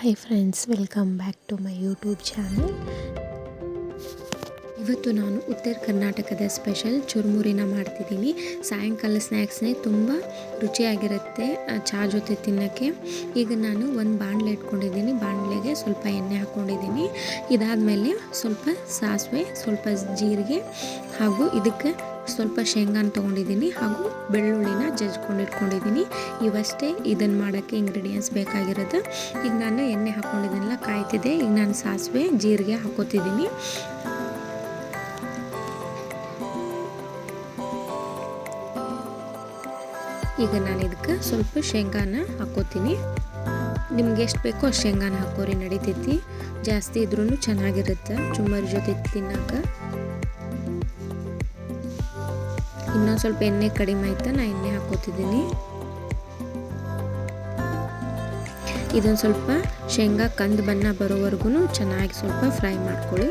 Hi friends welcome back to my YouTube channel ಇವತ್ತು ನಾನು ಉತ್ತರ ಕರ್ನಾಟಕದ ಸ್ಪೆಷಲ್ ಚುರುಮುರಿನ ಮಾಡ್ತಿದ್ದೀನಿ. ಸಾಯಂಕಾಲ ಸ್ನ್ಯಾಕ್ಸ್ನೇ ತುಂಬ ರುಚಿಯಾಗಿರುತ್ತೆ ಚಾ ಜೊತೆ ತಿನ್ನೋಕ್ಕೆ. ಈಗ ನಾನು ಒಂದು ಬಾಣಲೆ ಇಟ್ಕೊಂಡಿದ್ದೀನಿ. ಬಾಣಲೆಗೆ ಸ್ವಲ್ಪ ಎಣ್ಣೆ ಹಾಕ್ಕೊಂಡಿದ್ದೀನಿ ಇದಾದಮೇಲೆ ಸ್ವಲ್ಪ ಸಾಸಿವೆ, ಸ್ವಲ್ಪ ಜೀರಿಗೆ ಹಾಗೂ ಇದಕ್ಕೆ ಸ್ವಲ್ಪ ಶೇಂಗಾನ ತೊಗೊಂಡಿದ್ದೀನಿ ಹಾಗೂ ಬೆಳ್ಳುಳ್ಳಿನ ಜಜ್ಕೊಂಡು ಇಟ್ಕೊಂಡಿದ್ದೀನಿ ಇವಷ್ಟೇ ಇದನ್ನು ಮಾಡೋಕ್ಕೆ ಇಂಗ್ರೀಡಿಯೆಂಟ್ಸ್ ಬೇಕಾಗಿರೋದು. ಈಗ ನಾನು ಎಣ್ಣೆ ಹಾಕ್ಕೊಂಡಿದ್ದೀನಲ್ಲ ಕಾಯ್ತಿದ್ದೆ. ಈಗ ನಾನು ಸಾಸಿವೆ, ಜೀರಿಗೆ ಹಾಕೋತಿದ್ದೀನಿ. ಈಗ ನಾನು ಇದಕ್ಕೆ ಸ್ವಲ್ಪ ಶೇಂಗಾನ ಹಾಕೋತೀನಿ. ನಿಮ್ಗೆ ಎಷ್ಟು ಬೇಕೋ ಅಷ್ಟು ಶೇಂಗಾನ ಹಾಕೋರಿ, ನಡಿತೈತಿ. ಜಾಸ್ತಿ ಇದ್ರೂ ಚೆನ್ನಾಗಿರುತ್ತೆ. ಚುಮ್ಮರಿ ಜೊತೆ ತಿನ್ನಕ್ಕೆ. ಇನ್ನೊಂದು ಸ್ವಲ್ಪ ಎಣ್ಣೆ ಕಡಿಮೆ ಆಯ್ತಾ, ನಾ ಎಣ್ಣೆ ಹಾಕೋತಿದ್ದೀನಿ. ಇದೊಂದು ಸ್ವಲ್ಪ ಶೇಂಗಾ ಕಂದು ಬಣ್ಣ ಬರೋವರೆಗೂ ಚೆನ್ನಾಗಿ ಸ್ವಲ್ಪ ಫ್ರೈ ಮಾಡ್ಕೊಳ್ಳಿ.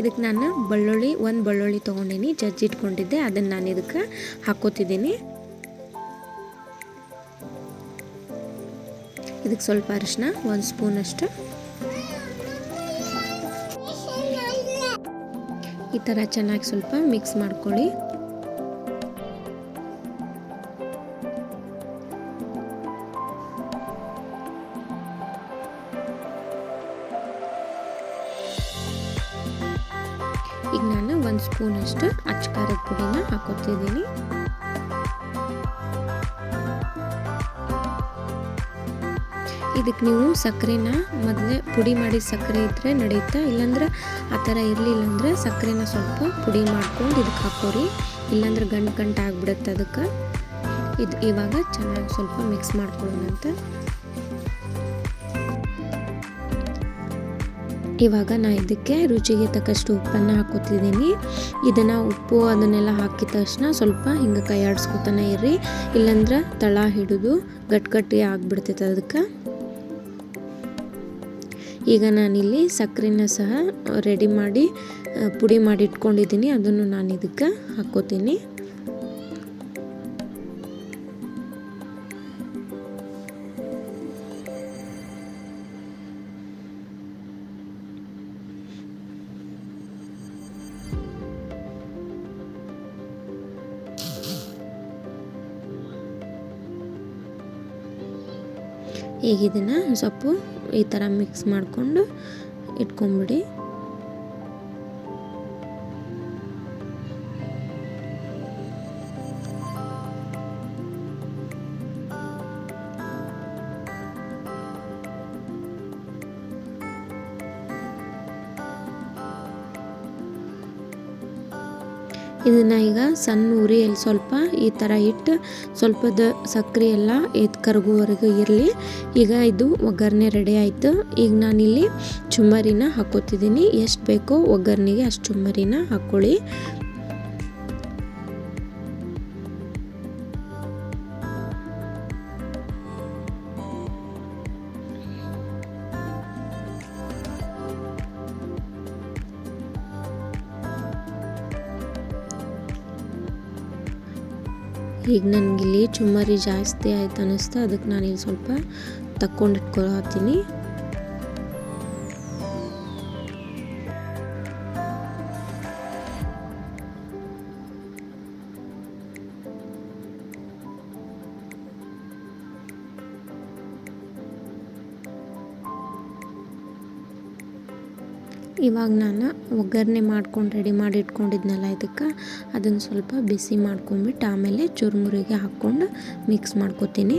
ಇದಕ್ಕೆ ನಾನು ಬೆಳ್ಳುಳ್ಳಿ, ಒಂದು ಬೆಳ್ಳುಳ್ಳಿ ತೊಗೊಂಡಿನಿ ಜಜ್ಜಿಟ್ಕೊಂಡಿದ್ದೆ ಅದನ್ನು ನಾನು ಇದಕ್ಕೆ ಹಾಕೋತಿದ್ದೀನಿ ಇದಕ್ಕೆ ಸ್ವಲ್ಪ ಅರಿಶಿನ ಒಂದು ಸ್ಪೂನಷ್ಟು ಈ ಥರ ಚೆನ್ನಾಗಿ ಸ್ವಲ್ಪ ಮಿಕ್ಸ್ ಮಾಡ್ಕೊಳ್ಳಿ. ಈಗ ನಾನು ಒಂದು ಸ್ಪೂನಷ್ಟು ಅಚ್ಚ ಖಾರದ ಪುಡಿನ ಹಾಕೋತಿದ್ದೀನಿ. ಇದಕ್ಕೆ ನೀವು ಸಕ್ಕರೆನ ಮೊದಲೇ ಪುಡಿ ಮಾಡಿ ಸಕ್ಕರೆ ಇದ್ದರೆ ನಡೆಯುತ್ತೆ ಇಲ್ಲಾಂದ್ರೆ ಆ ಥರ ಇರಲಿಲ್ಲ ಅಂದರೆ ಸಕ್ಕರೆನ ಸ್ವಲ್ಪ ಪುಡಿ ಮಾಡ್ಕೊಂಡು ಇದಕ್ಕೆ ಹಾಕೋರಿ. ಇಲ್ಲಾಂದ್ರೆ ಗಂಟು ಗಂಟು ಆಗಿಬಿಡುತ್ತೆ ಅದಕ್ಕೆ. ಇದು ಇವಾಗ ಚೆನ್ನಾಗಿ ಸ್ವಲ್ಪ ಮಿಕ್ಸ್ ಮಾಡ್ಕೊಳ್ಳೋಣಂತ. ಇವಾಗ ನಾ ಇದಕ್ಕೆ ರುಚಿಗೆ ತಕ್ಕಷ್ಟು ಉಪ್ಪನ್ನು ಹಾಕೋತಿದ್ದೀನಿ ಇದನ್ನು ಉಪ್ಪು ಅದನ್ನೆಲ್ಲ ಹಾಕಿದ ತಕ್ಷಣ ಸ್ವಲ್ಪ ಹಿಂಗೆ ಕೈ ಆಡಿಸ್ಕೊತಾನೆ ಇರ್ರಿ. ಇಲ್ಲಾಂದ್ರೆ ತಳ ಹಿಡಿದು ಗಟ್ಗಟ್ಟಿ ಗಟ್ಟಿ ಆಗಿಬಿಡ್ತೈತೆ ಅದಕ್ಕೆ. ಈಗ ನಾನಿಲ್ಲಿ ಸಕ್ಕರೆನ ಸಹ ರೆಡಿ ಮಾಡಿ ಪುಡಿ ಮಾಡಿ ಇಟ್ಕೊಂಡಿದ್ದೀನಿ. ಅದನ್ನು ನಾನು ಇದಕ್ಕೆ ಹಾಕೋತೀನಿ. ಈಗ ಇದನ್ನು ಸೊಪ್ಪು ಈ ಥರ ಮಿಕ್ಸ್ ಮಾಡಿಕೊಂಡು ಇಟ್ಕೊಂಬಿಡಿ. ಇದನ್ನು ಈಗ ಸಣ್ಣ ಉರಿಯಲ್ಲಿ ಸ್ವಲ್ಪ ಈ ಥರ ಇಟ್ಟು ದ ಸಕ್ಕರೆ ಎಲ್ಲ ಎದ್ದು ಕರಗುವವರೆಗೂ ಇರಲಿ. ಈಗ ಇದು ಒಗ್ಗರಣೆ ರೆಡಿ ಆಯಿತು. ಈಗ ನಾನಿಲ್ಲಿ ಚುಮ್ಮರಿನ ಹಾಕೋತಿದ್ದೀನಿ. ಎಷ್ಟು ಬೇಕೋ ಒಗ್ಗರಣೆಗೆ ಅಷ್ಟು ಚುಮ್ಮರಿನ ಹಾಕ್ಕೊಳ್ಳಿ ಈಗ ನನಗಿಲ್ಲಿ ಚುಮ್ಮರಿ ಜಾಸ್ತಿ ಆಯ್ತು ಅನ್ನಿಸ್ತು ಅದಕ್ಕೆ ನಾನು ಇಲ್ಲಿ ಸ್ವಲ್ಪ ತಕ್ಕೊಂಡು ಇಟ್ಕೊಳತ್ತೀನಿ ಇವಾಗ ನಾನು ಒಗ್ಗರಣೆ ಮಾಡ್ಕೊಂಡು ರೆಡಿ ಮಾಡಿ ಇಟ್ಕೊಂಡಿದ್ನಲ್ಲ ಇದಕ್ಕೆ, ಅದನ್ನು ಸ್ವಲ್ಪ ಬಿಸಿ ಮಾಡ್ಕೊಂಬಿಟ್ಟು ಆಮೇಲೆ ಚುರುಮುರಿಗೆ ಹಾಕ್ಕೊಂಡು ಮಿಕ್ಸ್ ಮಾಡ್ಕೊತೀನಿ.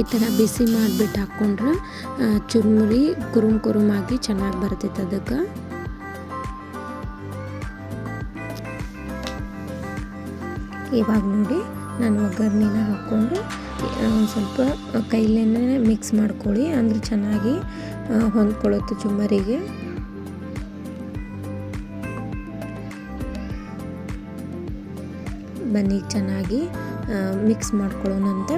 ಈ ಥರ ಬಿಸಿ ಮಾಡಿಬಿಟ್ಟು ಹಾಕ್ಕೊಂಡ್ರೆ ಚುರುಮುರಿ ಕುರುಮ್ ಕುರುಮಾಗಿ ಚೆನ್ನಾಗಿ ಬರ್ತೈತೆ ಅದಕ್ಕೆ. ಇವಾಗ ನೋಡಿ, ನಾನು ಒಗ್ಗರಣೆನ ಹಾಕ್ಕೊಂಡು ಸ್ವಲ್ಪ ಕೈಲೇನೇ ಮಿಕ್ಸ್ ಮಾಡ್ಕೊಳ್ಳಿ, ಅಂದರೆ ಚೆನ್ನಾಗಿ ಹೊಂದ್ಕೊಳ್ಳುತ್ತೆ ಚುಮ್ಮರಿಗೆ ಬನ್ನಿ, ಚೆನ್ನಾಗಿ ಮಿಕ್ಸ್ ಮಾಡ್ಕೊಳ್ಳೋಣಂತ.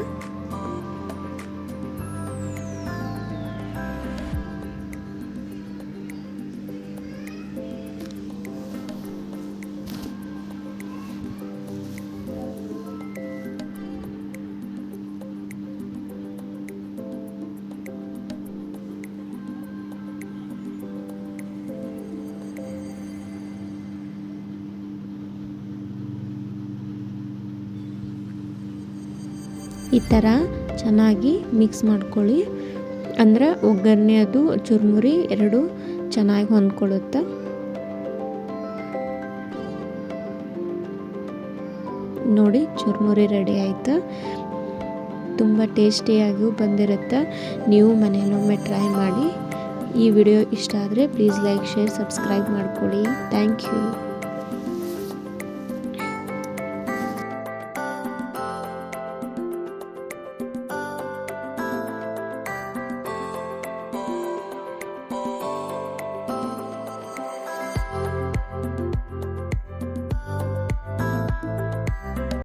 ಈ ಥರ ಚೆನ್ನಾಗಿ ಮಿಕ್ಸ್ ಮಾಡ್ಕೊಳ್ಳಿ. ಅಂದ್ರೆ ಒಗ್ಗರಣೆ ಅದು ಚುರುಮುರಿ ಎರಡು ಚೆನ್ನಾಗಿ ಹೊಂದ್ಕೊಳ್ಳುತ್ತೆ. ನೋಡಿ ಚುರುಮುರಿ ರೆಡಿ ಆಯಿತು. ತುಂಬ ಟೇಸ್ಟಿಯಾಗಿಯೂ ಬಂದಿರುತ್ತೆ. ನೀವು ಮನೆಯಲ್ಲೊಮ್ಮೆ ಟ್ರೈ ಮಾಡಿ. ಈ ವಿಡಿಯೋ ಇಷ್ಟ ಆದರೆ ಪ್ಲೀಸ್ ಲೈಕ್ ಶೇರ್ ಸಬ್ಸ್ಕ್ರೈಬ್ ಮಾಡ್ಕೊಳ್ಳಿ. Thank you